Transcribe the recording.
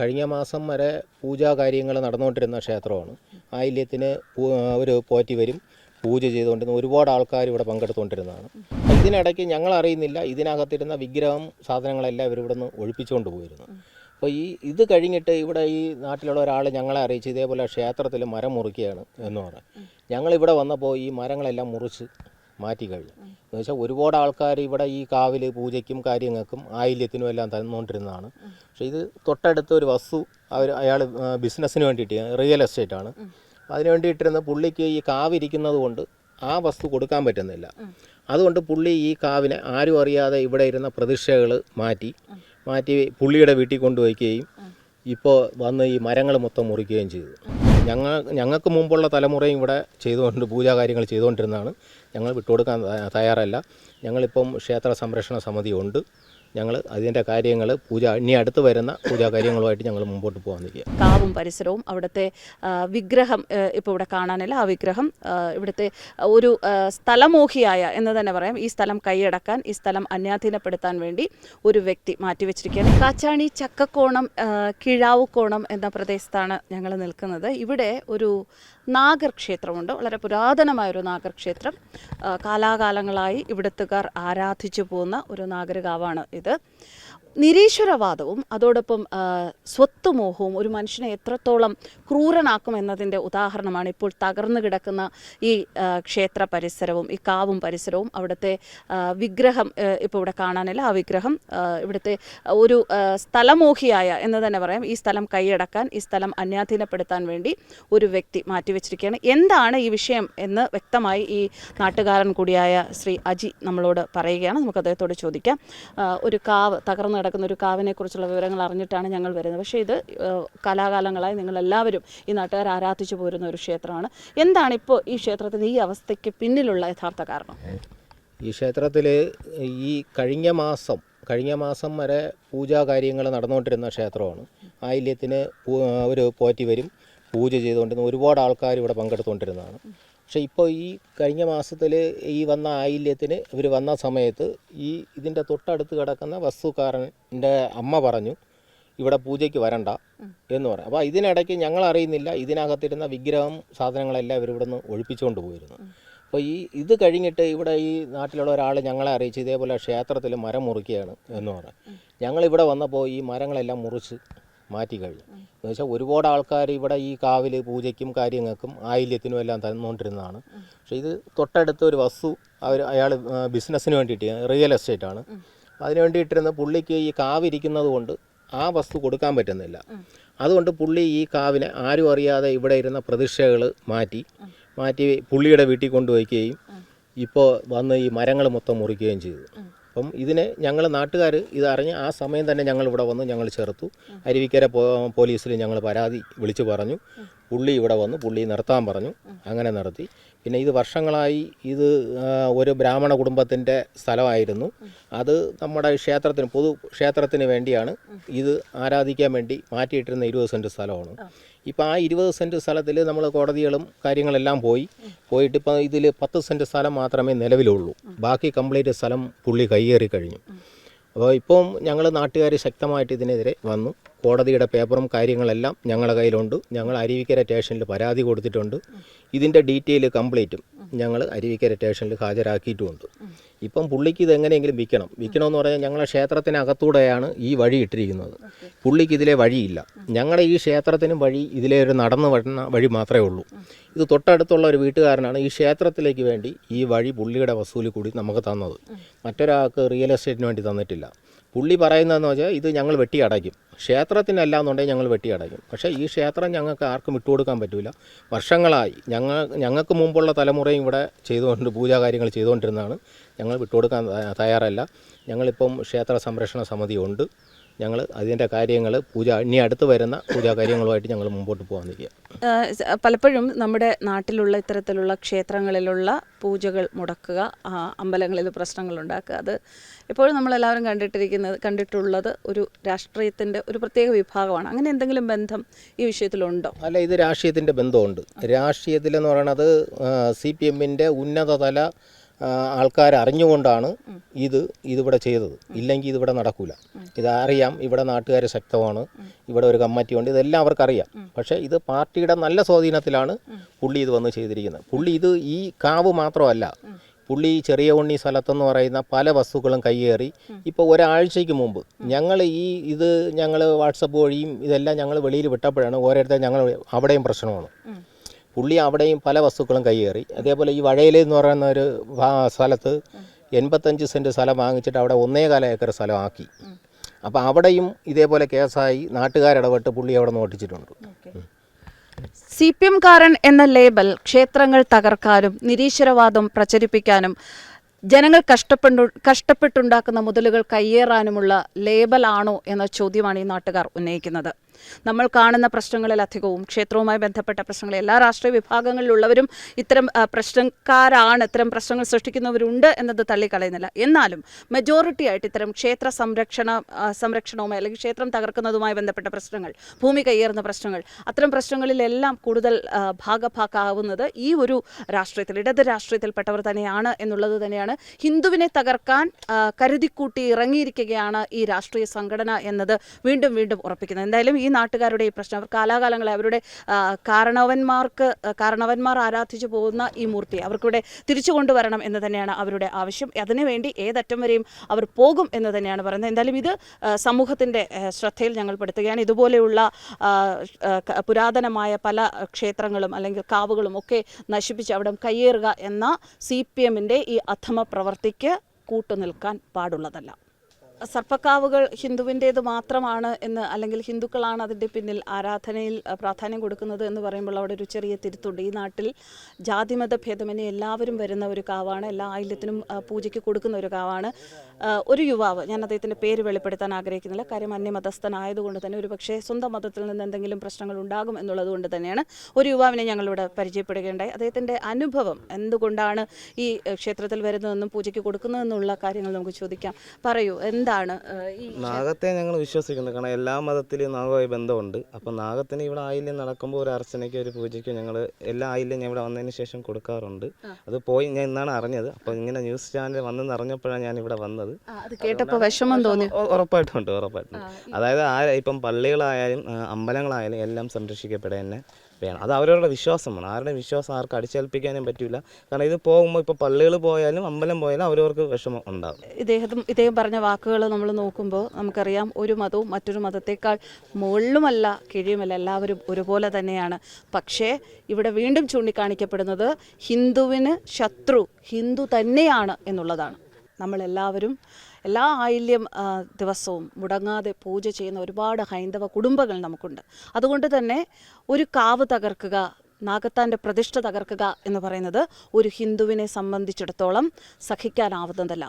കഴിഞ്ഞ മാസം വരെ പൂജാ കാര്യങ്ങൾ നടന്നുകൊണ്ടിരുന്ന ക്ഷേത്രമാണ്. ആയില്യത്തിന് ഒരു പോറ്റി വരും. പൂജ ചെയ്തുകൊണ്ടിരുന്ന ഒരുപാട് ആൾക്കാർ ഇവിടെ പങ്കെടുത്തുകൊണ്ടിരുന്നതാണ്. ഇതിനിടയ്ക്ക് ഞങ്ങൾ അറിയുന്നില്ല ഇതിനകത്തിരുന്ന വിഗ്രഹം സാധനങ്ങളെല്ലാം ഇവർ ഇവിടെ നിന്ന് ഒഴിപ്പിച്ചുകൊണ്ട് പോയിരുന്നു. അപ്പോൾ ഈ ഇത് കഴിഞ്ഞിട്ട് ഇവിടെ ഈ നാട്ടിലുള്ള ഒരാൾ ഞങ്ങളെ അറിയിച്ച് ഇതേപോലെ ക്ഷേത്രത്തിൽ മരം മുറിക്കുകയാണ് എന്ന് പറയാം ഞങ്ങളിവിടെ വന്നപ്പോൾ ഈ മരങ്ങളെല്ലാം മുറിച്ച് മാറ്റി കഴിഞ്ഞു. എന്ന് വെച്ചാൽ ഒരുപാട് ആൾക്കാർ ഇവിടെ ഈ കാവിൽ പൂജയ്ക്കും കാര്യങ്ങൾക്കും ആയില്യത്തിനും എല്ലാം തന്നുകൊണ്ടിരുന്നതാണ്. പക്ഷേ ഇത് തൊട്ടടുത്ത ഒരു വസ്തു അവർ അയാൾ ബിസിനസ്സിന് വേണ്ടിയിട്ട് റിയൽ എസ്റ്റേറ്റ് ആണ്. അതിന് വേണ്ടിയിട്ടിരുന്ന പുള്ളിക്ക് ഈ കാവിരിക്കുന്നത് കൊണ്ട് ആ വസ്തു കൊടുക്കാൻ പറ്റുന്നില്ല. അതുകൊണ്ട് പുള്ളി ഈ കാവിനെ ആരും അറിയാതെ ഇവിടെ ഇരുന്ന പ്രതിഷ്ഠകൾ മാറ്റി മാറ്റി പുള്ളിയുടെ വീട്ടിൽ കൊണ്ടുവയ്ക്കുകയും ഇപ്പോൾ വന്ന് ഈ മരങ്ങൾ മൊത്തം മുറിക്കുകയും ചെയ്തു. ഞങ്ങൾ ഞങ്ങൾക്ക് മുമ്പുള്ള തലമുറയും ഇവിടെ ചെയ്തുകൊണ്ട് പൂജാ കാര്യങ്ങൾ ചെയ്തുകൊണ്ടിരുന്നതാണ്. ഞങ്ങൾ വിട്ടുകൊടുക്കാൻ തയ്യാറല്ല. ഞങ്ങളിപ്പം ക്ഷേത്ര സംരക്ഷണ സമിതി ഉണ്ട്. ഞങ്ങൾ അതിന്റെ കാര്യങ്ങൾ പൂജ ഇനി അടുത്ത് വരുന്ന പൂജാ കാര്യങ്ങളുമായിട്ട് ഞങ്ങൾ മുമ്പോട്ട് പോകാൻ നിൽക്കുക. കാവും പരിസരവും അവിടുത്തെ വിഗ്രഹം ഇപ്പോൾ ഇവിടെ കാണാനില്ല. ആ വിഗ്രഹം ഇവിടുത്തെ ഒരു സ്ഥലമോഹിയായ എന്ന് തന്നെ പറയാം. ഈ സ്ഥലം കൈയടക്കാൻ ഈ സ്ഥലം അന്യാധീനപ്പെടുത്താൻ വേണ്ടി ഒരു വ്യക്തി മാറ്റിവെച്ചിരിക്കുകയാണ്. കാച്ചാണി ചക്കക്കോണം കിഴാവുക്കോണം എന്ന പ്രദേശത്താണ് ഞങ്ങൾ നിൽക്കുന്നത്. ഇവിടെ ഒരു നാഗർ ക്ഷേത്രമുണ്ട് വളരെ പുരാതനമായ ഒരു നാഗർ ക്ഷേത്രം കാലാകാലങ്ങളായി ഇവിടുത്തുകാർ ആരാധിച്ചു പോകുന്ന ഒരു നാഗരികാവാണ് ഇത്. ഇത് നിരീശ്വരവാദവും അതോടൊപ്പം സ്വത്ത് സ്വത്തുമോഹവും ഒരു മനുഷ്യനെ എത്രത്തോളം ക്രൂരനാക്കും എന്നതിന്റെ ഉദാഹരണമാണ് ഇപ്പോൾ തകർന്നു കിടക്കുന്ന ഈ ക്ഷേത്ര പരിസരവും ഈ കാവും പരിസരവും അവിടുത്തെ വിഗ്രഹം ഇപ്പോൾ ഇവിടെ കാണാനില്ല. ആ വിഗ്രഹം ഇവിടുത്തെ ഒരു സ്ഥലമോഹിയായ എന്ന് തന്നെ പറയാം. ഈ സ്ഥലം കൈയടക്കാൻ ഈ സ്ഥലം അന്യാധീനപ്പെടുത്താൻ വേണ്ടി ഒരു വ്യക്തി മാറ്റിവെച്ചിരിക്കുകയാണ്. എന്താണ് ഈ വിഷയം എന്ന് വ്യക്തമായി ഈ നാട്ടുകാരൻ കൂടിയായ ശ്രീ അജി നമ്മളോട് പറയുകയാണ്. നമുക്ക് അദ്ദേഹത്തോട് ചോദിക്കാം. ഒരു കാവ് തകർന്നു കിടക്കുന്ന ഒരു കാവിനെ കുറിച്ചുള്ള വിവരങ്ങൾ അറിഞ്ഞിട്ടാണ് ഞങ്ങൾ വരുന്നത്. പക്ഷേ ഇത് കലാകാലങ്ങളായി എല്ലാവരും ഈ നാട്ടുകാർ ആരാധിച്ചു പോരുന്ന ഒരു ക്ഷേത്രമാണ്. എന്താണ് ഇപ്പോൾ ഈ ക്ഷേത്രത്തിന് ഈ അവസ്ഥയ്ക്ക് പിന്നിലുള്ള യഥാർത്ഥ കാരണം? ഈ ക്ഷേത്രത്തിൽ ഈ കഴിഞ്ഞ മാസം കഴിഞ്ഞ മാസം വരെ പൂജാ കാര്യങ്ങൾ നടന്നുകൊണ്ടിരുന്ന ക്ഷേത്രമാണ്. ആയില്യത്തിന് ഒരു പോറ്റി വരും. പൂജ ചെയ്തുകൊണ്ടിരുന്ന ഒരുപാട് ആൾക്കാർ ഇവിടെ പങ്കെടുത്തുകൊണ്ടിരുന്നതാണ്. പക്ഷേ ഇപ്പോൾ ഈ കഴിഞ്ഞ മാസത്തിൽ ഈ വന്ന ആയില്യത്തിന് ഇവർ വന്ന സമയത്ത് ഈ ഇതിന്റെ തൊട്ടടുത്ത് കിടക്കുന്ന വസ്തുക്കാരന്റെ അമ്മ പറഞ്ഞു ഇവിടെ പൂജയ്ക്ക് വരണ്ട എന്ന് പറയാം അപ്പോൾ ഇതിനിടയ്ക്ക് ഞങ്ങൾ അറിയുന്നില്ല ഇതിനകത്തിരുന്ന വിഗ്രഹം സാധനങ്ങളെല്ലാം ഇവർ ഇവിടെ നിന്ന് ഒഴിപ്പിച്ചുകൊണ്ട് പോയിരുന്നു. അപ്പോൾ ഈ ഇത് കഴിഞ്ഞിട്ട് ഇവിടെ ഈ നാട്ടിലുള്ള ഒരാൾ ഞങ്ങളെ അറിയിച്ച് ഇതേപോലെ ക്ഷേത്രത്തിൽ മരം മുറിക്കുകയാണ് എന്ന് പറയാം ഞങ്ങളിവിടെ വന്നപ്പോൾ ഈ മരങ്ങളെല്ലാം മുറിച്ച് മാറ്റി കഴിഞ്ഞു. എന്ന് വെച്ചാൽ ഒരുപാട് ആൾക്കാർ ഇവിടെ ഈ കാവിൽ പൂജയ്ക്കും കാര്യങ്ങൾക്കും ആയില്യത്തിനും എല്ലാം തന്നുകൊണ്ടിരുന്നതാണ് പക്ഷേ ഇത് തൊട്ടടുത്ത ഒരു വസ്തു അവർ അയാൾ ബിസിനസ്സിന് വേണ്ടിയിട്ട് റിയൽ എസ്റ്റേറ്റ് ആണ്. അതിന് വേണ്ടിയിട്ടിരുന്ന പുള്ളിക്ക് ഈ കാവിരിക്കുന്നത് കൊണ്ട് ആ വസ്തു കൊടുക്കാൻ പറ്റുന്നില്ല. അതുകൊണ്ട് പുള്ളി ഈ കാവിനെ ആരും അറിയാതെ ഇവിടെ ഇരുന്ന പ്രതിഷ്ഠകൾ മാറ്റി മാറ്റി പുള്ളിയുടെ വീട്ടിൽ കൊണ്ടുവയ്ക്കുകയും ഇപ്പോൾ വന്ന് ഈ മരങ്ങൾ മൊത്തം മുറിക്കുകയും ചെയ്തു. അപ്പം ഇതിനെ ഞങ്ങൾ നാട്ടുകാർ ഇതറിഞ്ഞ് ആ സമയം തന്നെ ഞങ്ങൾ ഇവിടെ വന്ന് ഞങ്ങൾ ചേർത്തു. അരുവിക്കര പോലീസിൽ ഞങ്ങൾ പരാതി വിളിച്ചു പറഞ്ഞു. പുള്ളി ഇവിടെ വന്നു. പുള്ളി നിർത്താൻ പറഞ്ഞു. അങ്ങനെ നിർത്തി. പിന്നെ ഇത് വർഷങ്ങളായി ഇത് ഒരു ബ്രാഹ്മണ കുടുംബത്തിന്റെ സ്ഥലമായിരുന്നു. അത് നമ്മുടെ ക്ഷേത്രത്തിന് പൊതു ക്ഷേത്രത്തിന് വേണ്ടിയാണ് ഇത് ആരാധിക്കാൻ വേണ്ടി മാറ്റിയിട്ടിരുന്ന ഇരുപത് സെന്റ് സ്ഥലമാണ്. ഇപ്പോൾ ആ ഇരുപത് സെന്റ് സ്ഥലത്തിൽ നമ്മൾ കോടതികളും കാര്യങ്ങളെല്ലാം പോയി. പോയിട്ട് ഇപ്പോൾ ഇതിൽ പത്ത് സെന്റ് സ്ഥലം മാത്രമേ നിലവിലുള്ളൂ. ബാക്കി കംപ്ലീറ്റ് സ്ഥലം പുള്ളി കൈയേറി കഴിഞ്ഞു. അപ്പോൾ ഇപ്പം ഞങ്ങൾ നാട്ടുകാർ ശക്തമായിട്ട് ഇതിനെതിരെ വന്നു. കോടതിയുടെ പേപ്പറും കാര്യങ്ങളെല്ലാം ഞങ്ങളുടെ കയ്യിലുണ്ട്. ഞങ്ങൾ അരുവിക്കര സ്റ്റേഷനിൽ പരാതി കൊടുത്തിട്ടുണ്ട്. ഇതിന്റെ ഡീറ്റെയിൽ കംപ്ലീറ്റും ഞങ്ങൾ അരുവിക്കര സ്റ്റേഷനിൽ ഹാജരാക്കിയിട്ടുമുണ്ട്. ഇപ്പം പുള്ളിക്ക് ഇത് എങ്ങനെയെങ്കിലും വിൽക്കണം. വിൽക്കണമെന്ന് പറഞ്ഞാൽ ഞങ്ങളെ ക്ഷേത്രത്തിനകത്തൂടെയാണ് ഈ വഴി ഇട്ടിരിക്കുന്നത്. പുള്ളിക്ക് ഇതിലെ വഴിയില്ല. ഞങ്ങളുടെ ഈ ക്ഷേത്രത്തിനും വഴി ഇതിലെ ഒരു നടന്നു വരുന്ന വഴി മാത്രമേ ഉള്ളൂ. ഇത് തൊട്ടടുത്തുള്ള ഒരു വീട്ടുകാരനാണ് ഈ ക്ഷേത്രത്തിലേക്ക് വേണ്ടി ഈ വഴി പുള്ളിയുടെ വസൂലി കൂടി നമുക്ക് തന്നത്. മറ്റൊരാൾക്ക് റിയൽ എസ്റ്റേറ്റിന് വേണ്ടി തന്നിട്ടില്ല. പുള്ളി പറയുന്നതെന്ന് വെച്ചാൽ ഇത് ഞങ്ങൾ വെട്ടി അടയ്ക്കും. ക്ഷേത്രത്തിനല്ല എന്നുണ്ടെങ്കിൽ ഞങ്ങൾ വെട്ടി അടയ്ക്കും. പക്ഷേ ഈ ക്ഷേത്രം ഞങ്ങൾക്ക് ആർക്കും വിട്ടുകൊടുക്കാൻ പറ്റില്ല വർഷങ്ങളായി ഞങ്ങൾ ഞങ്ങൾക്ക് മുമ്പുള്ള തലമുറയും ഇവിടെ ചെയ്തുകൊണ്ട് പൂജാ കാര്യങ്ങൾ ചെയ്തുകൊണ്ടിരുന്നതാണ്. ഞങ്ങൾ വിട്ടുകൊടുക്കാൻ തയ്യാറല്ല. ഞങ്ങളിപ്പം ക്ഷേത്ര സംരക്ഷണ സമിതി ഉണ്ട്. ഞങ്ങൾ അതിന്റെ കാര്യങ്ങൾ പൂജ ഇനി അടുത്ത് വരുന്ന പൂജാ കാര്യങ്ങളുമായിട്ട് ഞങ്ങൾ മുമ്പോട്ട് പോകാൻ നിൽക്കുക. പലപ്പോഴും നമ്മുടെ നാട്ടിലുള്ള ഇത്തരത്തിലുള്ള ക്ഷേത്രങ്ങളിലുള്ള പൂജകൾ മുടക്കുക അമ്പലങ്ങളിൽ പ്രശ്നങ്ങൾ ഉണ്ടാക്കുക. അത് എപ്പോഴും നമ്മളെല്ലാവരും കണ്ടിട്ടിരിക്കുന്നത് കണ്ടിട്ടുള്ളത് ഒരു രാഷ്ട്രീയത്തിന്റെ ഒരു പ്രത്യേക വിഭാഗമാണ്. അങ്ങനെ എന്തെങ്കിലും ബന്ധം ഈ വിഷയത്തിലുണ്ടോ? അല്ല ഇത് രാഷ്ട്രീയത്തിന്റെ ബന്ധമുണ്ട്. രാഷ്ട്രീയത്തിലെന്ന് പറയുന്നത് സി പി എമ്മിന്റെ ഉന്നതതല ആൾക്കാർ അറിഞ്ഞുകൊണ്ടാണ് ഇത് ഇതിവിടെ ചെയ്തത്. ഇല്ലെങ്കിൽ ഇതിവിടെ നടക്കൂല. ഇതറിയാം ഇവിടെ നാട്ടുകാർ ശക്തമാണ്. ഇവിടെ ഒരു കമ്മിറ്റി ഉണ്ട് ഇതെല്ലാം അവർക്കറിയാം. പക്ഷേ ഇത് പാർട്ടിയുടെ നല്ല സ്വാധീനത്തിലാണ് പുള്ളി ഇത് വന്ന് ചെയ്തിരിക്കുന്നത്. പുള്ളി ഇത് ഈ കാവ് മാത്രമല്ല. പുള്ളി ചെറിയ ഉണ്ണി സ്ഥലത്തെന്ന് പറയുന്ന പല വസ്തുക്കളും കയ്യേറി ഇപ്പോൾ ഒരാഴ്ചയ്ക്ക് മുമ്പ് ഞങ്ങൾ ഈ ഇത് ഞങ്ങൾ വാട്സപ്പ് വഴിയും ഇതെല്ലാം ഞങ്ങൾ വെളിയിൽ വിട്ടപ്പോഴാണ് ഓരോരുത്തർ ഞങ്ങൾ അവിടെയും പ്രശ്നമാണ്. പുള്ളി അവിടെയും പല വസ്തുക്കളും കൈയേറി. അതേപോലെ ഈ വഴയിൽ എന്ന് പറയുന്ന ഒരു സ്ഥലത്ത് എൺപത്തഞ്ച് സെന്റ് സ്ഥലം വാങ്ങിച്ചിട്ട് അവിടെ ഒന്നേകാല ഏക്കർ സ്ഥലമാക്കി. അപ്പോൾ അവിടെയും ഇതേപോലെ കേസായി നാട്ടുകാരിടപെട്ട് പുള്ളി അവിടെ നോട്ടിച്ചിട്ടുണ്ട് സി പി എംകാരൻ എന്ന ലേബൽ ക്ഷേത്രങ്ങൾ തകർക്കാനും നിരീശ്വരവാദം പ്രചരിപ്പിക്കാനും ജനങ്ങൾ കഷ്ടപ്പെട്ടു കഷ്ടപ്പെട്ടുണ്ടാക്കുന്ന മുതലുകൾ കയ്യേറാനുമുള്ള ലേബലാണോ എന്ന ചോദ്യമാണ് ഈ നാട്ടുകാർ ഉന്നയിക്കുന്നത്. നമ്മൾ കാണുന്ന പ്രശ്നങ്ങളിൽ അധികവും ക്ഷേത്രവുമായി ബന്ധപ്പെട്ട പ്രശ്നങ്ങൾ എല്ലാ രാഷ്ട്രീയ വിഭാഗങ്ങളിലുള്ളവരും ഇത്തരം പ്രശ്നക്കാരാണ് ഇത്തരം പ്രശ്നങ്ങൾ സൃഷ്ടിക്കുന്നവരുണ്ട് എന്നത് തള്ളിക്കളയുന്നില്ല. എന്നാലും മെജോറിറ്റി ആയിട്ട് ഇത്തരം ക്ഷേത്ര സംരക്ഷണ സംരക്ഷണവുമായി അല്ലെങ്കിൽ ക്ഷേത്രം തകർക്കുന്നതുമായി ബന്ധപ്പെട്ട പ്രശ്നങ്ങൾ ഭൂമി കയ്യേറുന്ന പ്രശ്നങ്ങൾ അത്തരം പ്രശ്നങ്ങളിലെല്ലാം കൂടുതൽ ഭാഗഭാക്കാവുന്നത് ഈ ഒരു രാഷ്ട്രീയത്തിൽ ഇടത് രാഷ്ട്രീയത്തിൽപ്പെട്ടവർ തന്നെയാണ് എന്നുള്ളത് തന്നെയാണ് ഹിന്ദുവിനെ തകർക്കാൻ കരുതിക്കൂട്ടി ഇറങ്ങിയിരിക്കുകയാണ് ഈ രാഷ്ട്രീയ സംഘടന എന്നത് വീണ്ടും വീണ്ടും ഉറപ്പിക്കുന്നത്. എന്തായാലും ഈ നാട്ടുകാരുടെ ഈ പ്രശ്നം അവർ കാലാകാലങ്ങളെ അവരുടെ കാരണവന്മാർക്ക് കാരണവന്മാർ ആരാധിച്ചു പോകുന്ന ഈ മൂർത്തി അവർക്കിവിടെ തിരിച്ചു കൊണ്ടുവരണം എന്ന് തന്നെയാണ് അവരുടെ ആവശ്യം. അതിനുവേണ്ടി ഏതറ്റം വരെയും അവർ പോകും എന്ന് തന്നെയാണ് പറയുന്നത്. എന്തായാലും ഇത് സമൂഹത്തിന്റെ ശ്രദ്ധയിൽ ഞങ്ങൾ പെടുത്തുകയാണ്. ഇതുപോലെയുള്ള പുരാതനമായ പല ക്ഷേത്രങ്ങളും അല്ലെങ്കിൽ കാവുകളും ഒക്കെ നശിപ്പിച്ച് അവിടെ കയ്യേറുക എന്ന സി പി എമ്മിന്റെ ഈ അധമ പ്രവർത്തിക്ക് കൂട്ടുനിൽക്കാൻ പാടുള്ളതല്ല. സർപ്പക്കാവുകൾ ഹിന്ദുവിന്റേത് മാത്രമാണ് എന്ന് അല്ലെങ്കിൽ ഹിന്ദുക്കളാണ് അതിന്റെ പിന്നിൽ ആരാധനയിൽ പ്രാധാന്യം കൊടുക്കുന്നത് എന്ന് പറയുമ്പോൾ അവിടെ ഒരു ചെറിയ തിരുത്തുണ്ട്. ഈ നാട്ടിൽ ജാതിമത ഭേദമന്യേ എല്ലാവരും വരുന്ന ഒരു കാവാണ്. എല്ലാ ആയില്യത്തിനും പൂജയ്ക്ക് കൊടുക്കുന്ന ഒരു കാവാണ്. ഒരു യുവാവ് ഞാൻ അദ്ദേഹത്തിന്റെ പേര് വെളിപ്പെടുത്താൻ ആഗ്രഹിക്കുന്നില്ല. കാര്യം അന്യമതസ്ഥനായതുകൊണ്ട് തന്നെ ഒരു പക്ഷേ സ്വന്തം മതത്തിൽ നിന്ന് എന്തെങ്കിലും പ്രശ്നങ്ങൾ ഉണ്ടാകും എന്നുള്ളത് കൊണ്ട് തന്നെയാണ് ഒരു യുവാവിനെ ഞങ്ങളിവിടെ പരിചയപ്പെടുകയുണ്ടായി. അദ്ദേഹത്തിന്റെ അനുഭവം എന്തുകൊണ്ടാണ് ഈ ക്ഷേത്രത്തിൽ വരുന്നതെന്നും പൂജയ്ക്ക് കൊടുക്കുന്നതെന്നുള്ള കാര്യങ്ങൾ നമുക്ക് ചോദിക്കാം. പറയൂ എന്താണ് ഈ നാഗത്തെ ഞങ്ങൾ വിശ്വസിക്കുന്നു. കാരണം എല്ലാ മതത്തിലും നാഗവുമായി ബന്ധമുണ്ട്. അപ്പം നാഗത്തിന് ഇവിടെ ആയില്യം നടക്കുമ്പോൾ ഒരു അർച്ചനയ്ക്ക് ഒരു പൂജയ്ക്ക് ഞങ്ങൾ എല്ലാ ആയില്യം ഞാൻ ഇവിടെ വന്നതിന് ശേഷം കൊടുക്കാറുണ്ട്. അത് പോയി ഞാൻ ഇന്നാണ് അറിഞ്ഞത്. അപ്പോൾ ഇങ്ങനെ ന്യൂസ് ചാനൽ വന്നെന്ന് അറിഞ്ഞപ്പോഴാണ് ഞാൻ ഇവിടെ വന്നത്. ആ, അത് കേട്ടപ്പോൾ വിഷമം തോന്നി ഉ- ഉറപ്പായിട്ടുണ്ട് ഉറപ്പായിട്ടുണ്ട് അതായത് ആ ഇപ്പം പള്ളികളായാലും ആ, അമ്പലങ്ങളായാലും എല്ലാം സംരക്ഷിക്കപ്പെടുക തന്നെ വേണം. അത് അവരവരുടെ വിശ്വാസമാണ്. ആരുടെ വിശ്വാസം ആർക്കും അടിച്ചേൽപ്പിക്കാനും പറ്റില്ല കാരണം ഇത് പോകുമ്പോൾ ഇപ്പോൾ പള്ളികൾ പോയാലും അമ്പലം പോയാലും അവരവർക്ക് വിഷമം ഉണ്ടാകും ഇദ്ദേഹം ഇദ്ദേഹം പറഞ്ഞ വാക്കുകൾ നമ്മൾ നോക്കുമ്പോൾ നമുക്കറിയാം ഒരു മതവും മറ്റൊരു മതത്തേക്കാൾ മുകളിലുമല്ല കീഴിയുമല്ല എല്ലാവരും ഒരുപോലെ തന്നെയാണ്. പക്ഷേ ഇവിടെ വീണ്ടും ചൂണ്ടിക്കാണിക്കപ്പെടുന്നത് ഹിന്ദുവിന് ശത്രു ഹിന്ദു തന്നെയാണ് എന്നുള്ളതാണ്. നമ്മളെല്ലാവരും എല്ലാ ആയില്യം ദിവസവും മുടങ്ങാതെ പൂജ ചെയ്യുന്ന ഒരുപാട് ഹൈന്ദവ കുടുംബങ്ങൾ നമുക്കുണ്ട്. അതുകൊണ്ട് തന്നെ ഒരു കാവ് തകർക്കുക നാഗത്താന്റെ പ്രതിഷ്ഠ തകർക്കുക എന്ന് പറയുന്നത് ഒരു ഹിന്ദുവിനെ സംബന്ധിച്ചിടത്തോളം സഹിക്കാനാവുന്നതല്ല